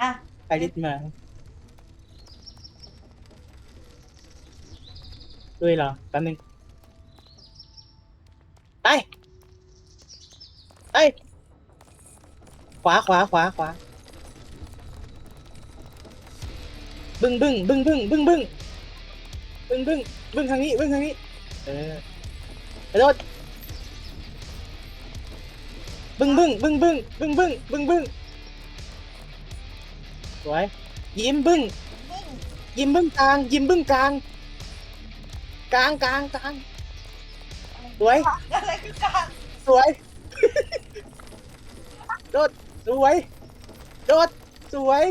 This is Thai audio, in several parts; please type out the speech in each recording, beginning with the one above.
อะ ไปริดมาด้วยเหรอแป๊บนึงไปไปขวาขวาขวาขวาบึ้งบึ้งบึ้งบึ้งบึ้งบึ้งบึ้งบึ้งบึ้งทางนี้บึ้งทางนี้ เออกระโดดบึ้งบึ้งบึ้งบึ้งบึ้งบึ้งบึ้งบึ้ง สวย ยิ้มบึ้ง บึ้งยิ้มบึ้งกลาง ยิ้มบึ้งกลาง กลางกลางกลาง สวย อะไรคือการสวย โดด สวย โดด สวย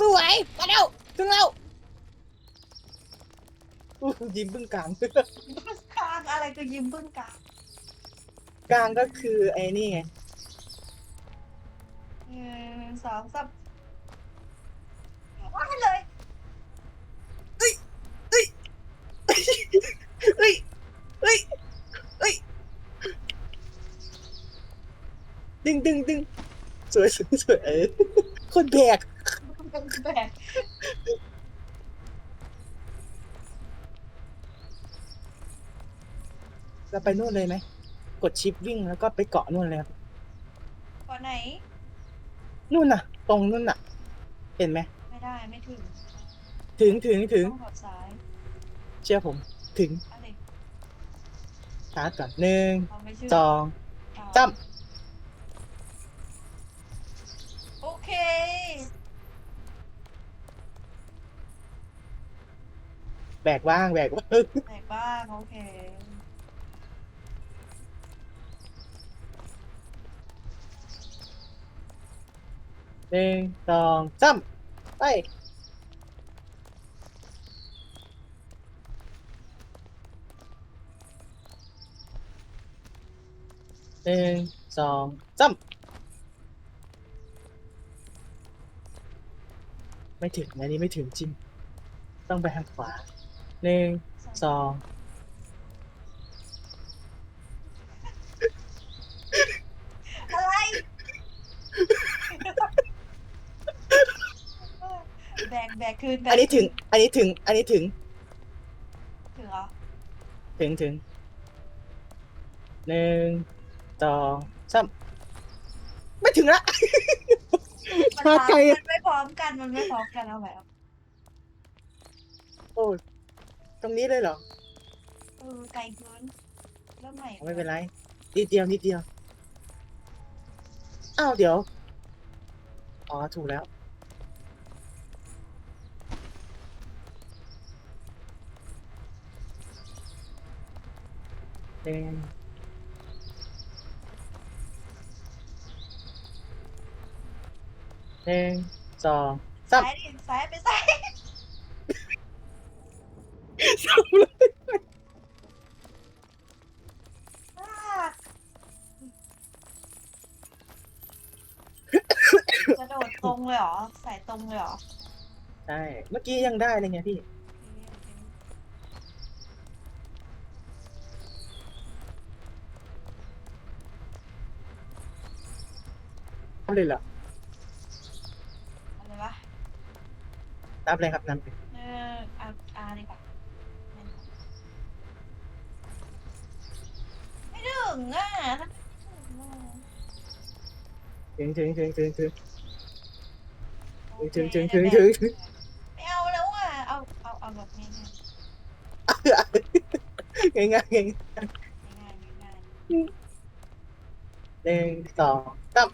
สวยมาเร็วถึงแล้วอู้หูยิ้มบึ้งกลาง บึ้งกลางอะไรคือยิ้มบึ้งกลางกลางก็คือไอ้นี่ไง หนึ่งสองสามว่าเลย เฮ้ย เฮ้ย เฮ้ย เฮ้ย ดึงดึงดึงสวยสวยสวยเออคนแบกแบกเราไปนู่นเลยไหม กดชิปวิ่งแล้วก็ไปเกาะนู่นเลยครับก่อนไหน นู่นน่ะ ตรงนู่นน่ะ เห็นไหม ไม่ได้ไม่ถึง ถึงถึงถึงต้องกดซ้ายเชื่อผม ถึงอะไร ชาร์จก่อนหนึ่งเราไม่เชื่อสองสาม โอเค แบกว่างแบกว่างแบกบ้างโอเค หนึ่งสองสามไป หนึ่งสองสามไม่ถึงอันนี้ไม่ถึงจริง ต้องไปทางขวา หนึ่งสองอะไร แบกแบกคืนแบกอันนี้ถึง อันนี้ถึง อันนี้ถึง ถึงเหรอถึงถึงหนึ่งสองสามไม่ถึงละ มันมาไกลอะ มันไม่พร้อมกันมันไม่พร้อมกันเอาแบบโอ้ ตรงนี้เลยเหรอเออไกลเกินเริ่มใหม่ไม่เป็นไรนิดเดียวนิดเดียวอ้าวเดี๋ยวอ๋อถูกแล้วหนึ่งหนึ่งสองสามซ้ายดิซ้ายไปซ้าย สามเลยอ่ากระโดดตรงเลยเหรอ สายตรงเลยเหรอ ใช่ เมื่อกี้ยังได้เลยไงพี่ทำเลยเหรออะไรวะนับเลยครับนับเลย เออเอาอาดีกว่าไม่ถึงอะถ้าไม่ ถึงอะถึงถึงถึงถึงถึงโอเคถึงถึงถึงถึงถึงไม่เอาแล้วอะ เอา เอา เอาแบบนี้ง่ายง่ายง่ายง่ายๆง่ายๆง่ายหนึ่งสองสาม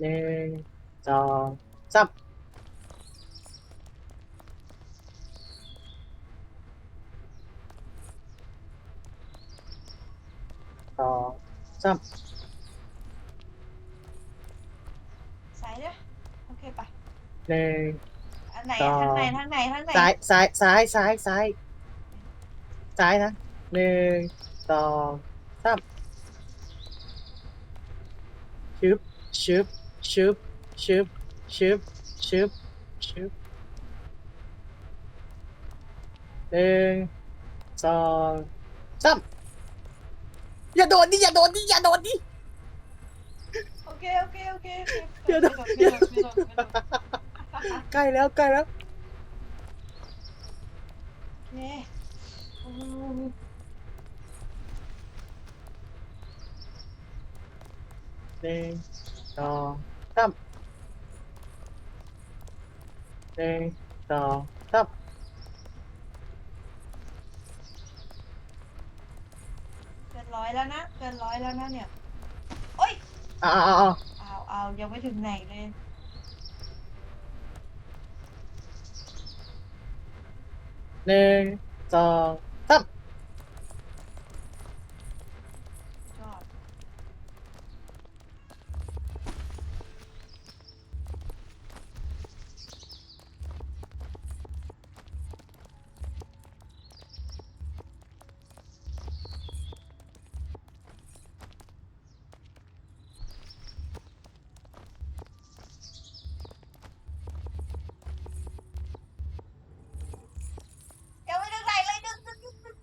หนึ่งสองสามสอง สามๆซ้ายด้วยโอเคปะหนึ่ง อันไหนต่อ ทางไหนทางไหนทางไหนซ้ายซ้ายซ้ายซ้ายซ้ายซ้ายนะหนึ่งสองสามชึบชึบชึบชึบชึบชึบชึบหนึ่งสองสาม อย่าโดนดิอย่าโดนดิอย่าโดนดิ โอเคโอเคโอเคโอเคเดี๋ยวนะ ไม่โดนไม่โดนไม่โดนไม่โดนใกล้แล้วใกล้แล้วโอเคอืมหนึ่งสองสามหนึ่งสองสาม เกินร้อยแล้วนะเกินร้อยแล้วนะเนี่ยโอ้ยอ้าวอ้าวอ้าวเอาเอายังไม่ถึงไหนเลย หนึ่งสองสาม ยอด ยังไม่ถึงไหนเลยดึงดึงดึงดึง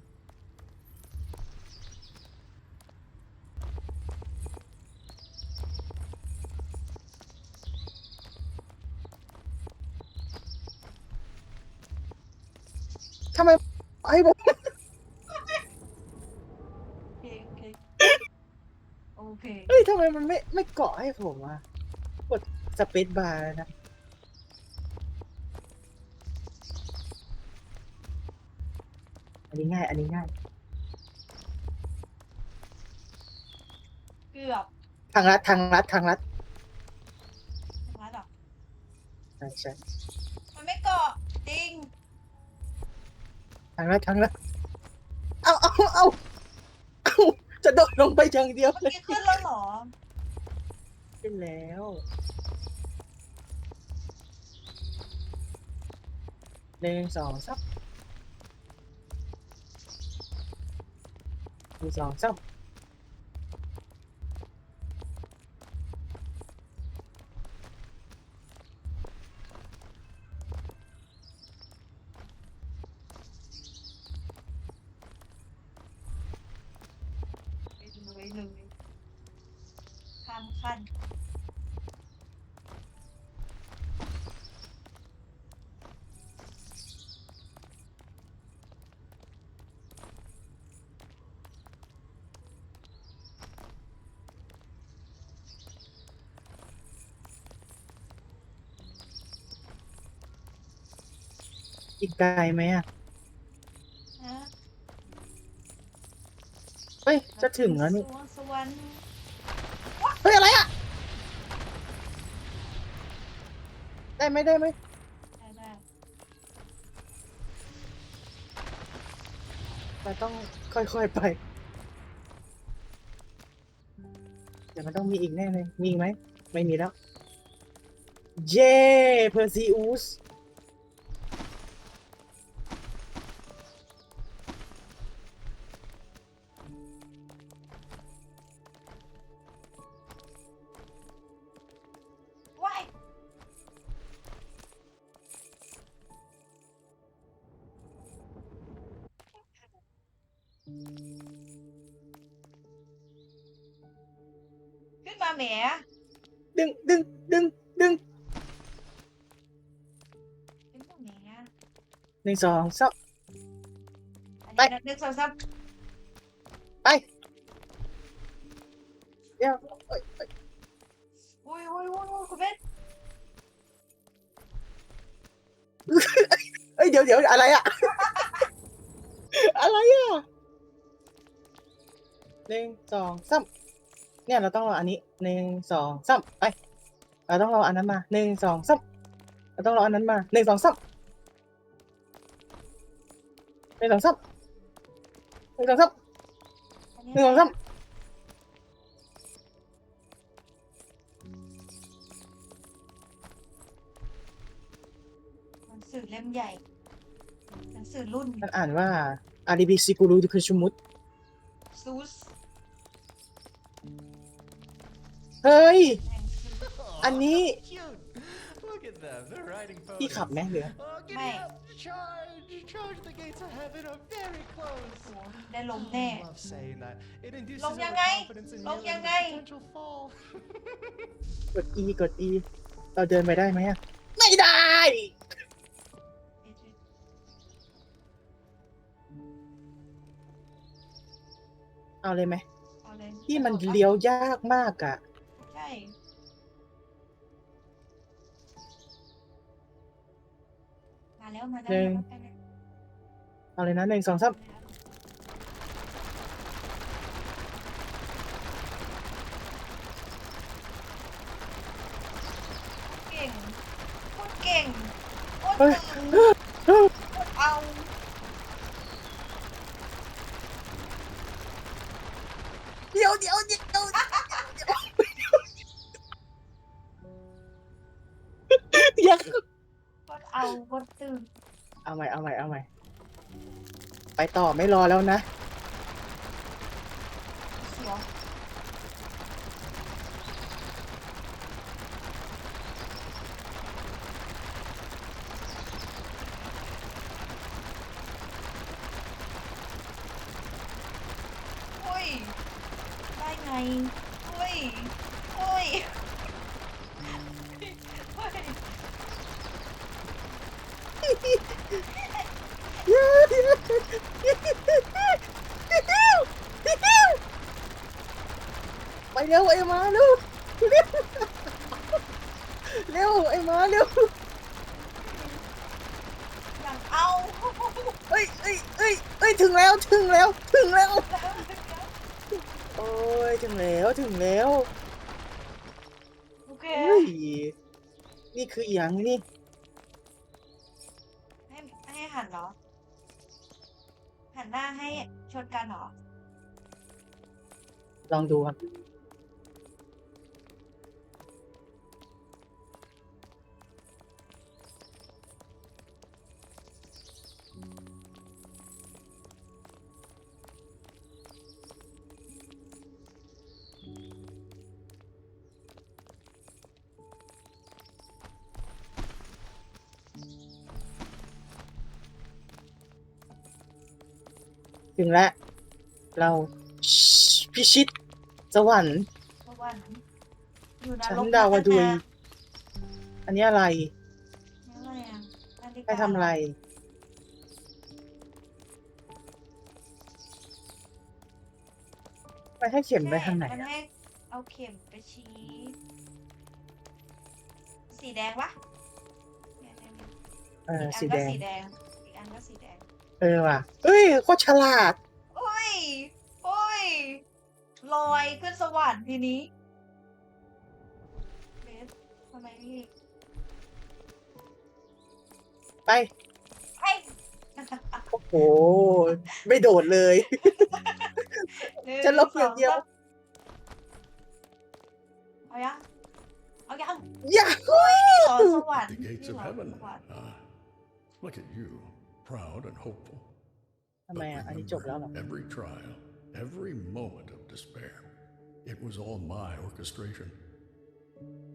ทำไมไอ้ผม โอเคโอเคโอเค เฮ้ยทำ ไมมันไม่ไม่เกาะให้ผมอะกดสเปซบาร์นะ อันนี้ง่าย อันนี้ง่าย เกือบทางลัดทางลัดทางลัดมาดอกใช่ใช่มันไม่เกาะจริง ทางลัดทางลัด เอาเอาเอาเอา จะโดดลงไปอย่างเดียวเมื่อยกี้ขึ้นแล้วเหรอ ขึ้นแล้ว หนึ่งสองสามหนึ่งสองสามปเลยเลยข้ามขั้นอีกไกลไหมอะ นะเฮ้ย จะถึงแล้วนี่ สวงสวรรค์ เฮ้ยอะไรอะ ได้ไหมได้ไหมได้ได้เราต้องค่อยๆไป เดี๋ยวมันต้องมีอีกแน่เลย มีอีกไหม ไม่มีแล้ว เย้เพอร์ซิอุส ขึ้นมาแหมดึงดึงดึงดึงขึ้นมาแหมหนึ่งสองสามอันไปนี้นะหนึ่งสองสามไปเดี๋ยวเอ้ยเอ้ยอุ้ยอุ้ยอุ้ยอุ้ยคุณเบสเอ้ยเดี๋ยวเดี๋ยวอะไรอะอะไรอะหนึ่งสองสาม เนี่ยเราต้องรออันนี้หนึ่งสองสามไปเราต้องรออันนั้นมาหนึ่งสองสามเราต้องรออันนั้นมาหนึ่งสองสามหนึ่งสองสามหนึ่งสองสามอันนี้หนึ่งสองสามหนังสือเล่มใหญ่หนังสือรุ่นมันอ่านว่าอาริบิซิกุรุดิคุชุมุตซูส เฮ้ยหนังสืออันนี้ Cute. Look Look at them. They're riding พี่ขับ ponies. ไหมเหลือ Oh, giddy Mate. up! Charge! Charge! The gates of heaven are very โอ้ close. โหได้ลง Oh, แน่ I love saying that. It induces ลงยังไง overconfidence in ล you ง and ยัง the ไง potential fall. กด E กด E เราเดินไปได้ไหมอะไม่ได้ เอาเลยไหมเอาเลยที่มันเลี้ยวยากมากอะใช่ มาแล้วมาแล้วมาแล้วไปแล้วเอาเลยนะหนึ่งสองสามเก่งโคตรเก่งโคตรเฮ้ยตึง ยงเอาโคตรตึงเอาใหม่เอาใหม่เอาใหม่ไปต่อไม่รอแล้วนะเสียวอุ้ย ได้ไงอุ้ยอุ้ย ไปเร็วไอ้มาเร็วเร็วเร็วไอ้มาเร็วอย่างเอาเอ้ยเอ้ยเอ้ยเอ้ยถึงแล้วถึงแล้วถึงแล้วโอ้ยถึงแล้วถึงแล้วโอเค เฮ้ยนี่คืออหย่างนี่ให้ให้หันเหรอ หันหน้าให้ชนกันเหรอ ลองดูครับ ถึงแล้ว เราพิชิตสวรรค์สวรรค์อยู่นชั้นรกดาวดุยพัฒนาอันนี้อะไรนี่อะไรอะนาฬิกาใครทำอะไร ไปให้เข็มไปทางไหนมันอะให้เอาเข็มไปชี้ สีแดงวะเนี่ยเนี่ยเนี่ยเอออีกสีอันแดก็งสีแดง อีกอันก็สีแดง เออว่ะเอ้ยโคตรฉลาด โอ้ย โอ้ย ลอยขึ้นสวรรค์ทีนี้เบสทำไมนี่ไป ไอ้โอ้โห ไม่โดดเลย หนึ่งจะลบอย่างเดียว สสมเอายังเอายังอย่าต่อสวรรค์ The gates นี่ of เหรอ heaven. สวรรค์ Ah, look at you, proud and hopeful. ทำไม But อ่ะ อันนี้จบแล้วเหรอ remember, every trial, every moment of despair, it was all my orchestration.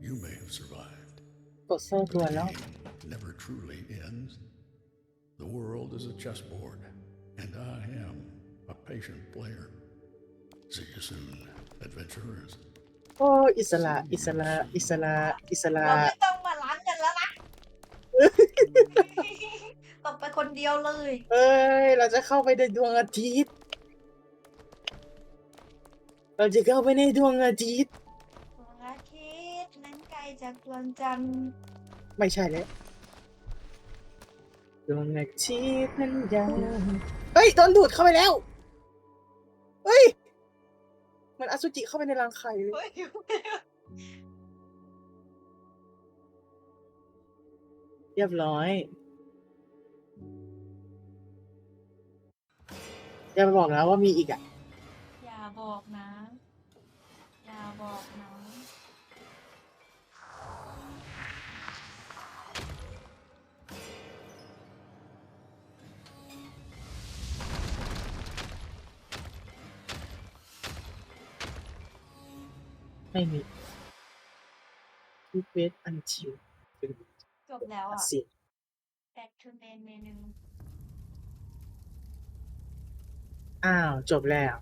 You may have survived, กดโซ่ตั but ว the แล้ว game never truly ends. The world is a chessboard, and I am a patient player. See you soon, adventurers. โอ้อิสระ อิสระ อิสระ อิสระ เราไม่ต้องมาล้างกันแล้วนะ ตกไปคน เดียวเลย เอ้ย เราจะเข้าไปในดวงอาทิตย์ เราจะเข้าไปในดวงอาทิตย์ ดวงอาทิตย์นั้นไกลจากดวงจันทร์ไม่ใช่แล้วดวงอาทิตย์นั้นยังเฮ้ยโดนดูดเข้าไปแล้ว เฮ้ย มันอสุจิเข้าไปในรังไข่เลย เฮ้ยเรียบร้อย อย่าไปบอกนะว่ามีอีกอะ อย่าบอกนะ อย่าบอกนะ ไม่มี Keep wait until จบแล้วอะสิ back to main menu อ้าว จบแล้ว